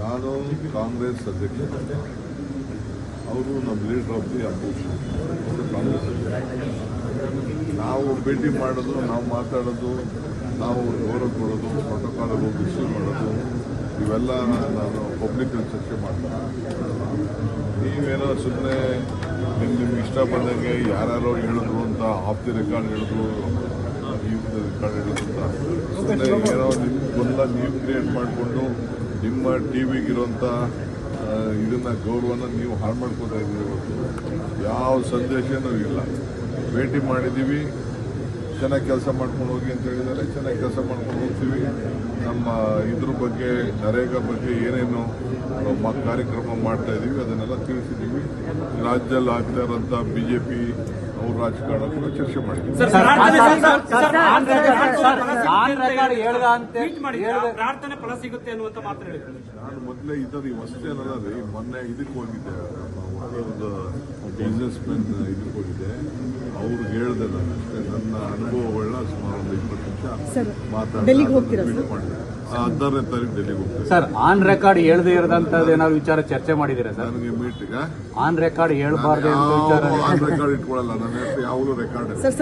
ನಾನು ಕಾಂಗ್ರೆಸ್ ಅಧ್ಯಕ್ಷ. ಅವರು ನಮ್ಮ ಲೀಡರ್ ಆಫ್ ದಿ ಅವರು ಕಾಂಗ್ರೆಸ್ ಅಧ್ಯಕ್ಷ. ನಾವು ಭೇಟಿ ಮಾಡೋದು, ನಾವು ಮಾತಾಡೋದು, ನಾವು ಗೌರವ ಕೊಡೋದು ಪ್ರೋಟೋಕಾಲ್ ಇಶ್ಯೂ ಮಾಡೋದು, ಇವೆಲ್ಲ ನಾನು ಪಬ್ಲಿಕ್ ಚರ್ಚೆ ಮಾಡ್ತೀನಿ. ನೀವೇನೋ ಸುಮ್ಮನೆ ನಿಮ್ಗೆ ನಿಮ್ಗೆ ಇಷ್ಟ ಬಂದಂಗೆ ಯಾರ್ಯಾರೋ ಹೇಳಿದ್ರು ಅಂತ ಆಫ್ ರೆಕಾರ್ಡ್ ಹೇಳಿದ್ರು. ಸುಮ್ಮನೆ ಏನೋ ನಿಮ್ಗೊಂದ ನೀವು ಕ್ರಿಯೇಟ್ ಮಾಡಿಕೊಂಡು ನಿಮ್ಮ ಟಿ ವಿಗಿರೋಂಥ ಇದನ್ನ ಗೌರವನ ನೀವು ಹಾಳು ಮಾಡ್ಕೋತಾ ಇದ್ದೀರಿ ಯಾವ ಸಂದೇಶನೂ ಇಲ್ಲ. ಭೇಟಿ ಮಾಡಿದ್ದೀವಿ ಚೆನ್ನಾಗಿ ಕೆಲಸ ಮಾಡ್ಕೊಂಡು ಹೋಗಿ ಅಂತ ಹೇಳಿದ್ದಾರೆ ಚೆನ್ನಾಗಿ ಕೆಲಸ ಮಾಡ್ಕೊಂಡು ಹೋಗ್ತೀವಿ ನಮ್ಮ ಇದ್ರ ಬಗ್ಗೆ ನರೇಗಾ ಬಗ್ಗೆ ಏನೇನು ನಮ್ಮ ಕಾರ್ಯಕ್ರಮ ಮಾಡ್ತಾ ಇದ್ದೀವಿ ಅದನ್ನೆಲ್ಲ ತಿಳಿಸಿದ್ದೀವಿ ರಾಜ್ಯದಲ್ಲಿ ಆಗ್ತಾ ಇರೋಂಥ ಬಿ ಜೆ ಪಿ ಅವ್ರ ರಾಜಕಾರಣ ಕೂಡ ಚರ್ಚೆ ಮಾಡಿದ್ದೀವಿ ಪ್ರಾರ್ಥನೆ ಫಲ ಸಿಗುತ್ತೆ ಅನ್ನುವಂತ ನಾನು ಮೊದಲೇ ರೀ ಮೊನ್ನೆ ಇದಕ್ಕೆ ಹೋಗಿದ್ದೆ ಒಂದು ಬಿಸ್ನೆಸ್ ಮ್ಯಾನ್ ಇದಕ್ಕೆ ಹೋಗಿದ್ದೆ ಅವ್ರಿಗೆ ಹೇಳ್ದೆ ನಾನು ಅಷ್ಟೇ ನನ್ನ ಅನುಭವಗಳನ್ನ ಸುಮಾರು ಒಂದು ಇಪ್ಪತ್ತು ಸರ್, ಡೆಲ್ಲಿಗೆ ಹೋಗ್ತೀರಾ ಹದಿನಾರನೇ ತಾರೀಕು ಡೆಲ್ಲಿಗೆ ಹೋಗ್ತೇನೆ ಸರ್ ಆನ್ ರೆಕಾರ್ಡ್ ಹೇಳದೇ ಇರದಂತದ್ದು ಏನಾದ್ರು ವಿಚಾರ ಚರ್ಚೆ ಮಾಡಿದೀರಾ ಸರ್? ನನಗೆ ಮೀಟಿಂಗ್ ಆನ್ ರೆಕಾರ್ಡ್ ಹೇಳ್ಬಾರ್ದು ಅಂತ ವಿಚಾರ ರೆಕಾರ್ಡ್ ಇಟ್ಕೊಳ್ಳಲ್ಲ ನನ್ನ ಯಾವಾಗಲೂ ರೆಕಾರ್ಡ್ ಸರ್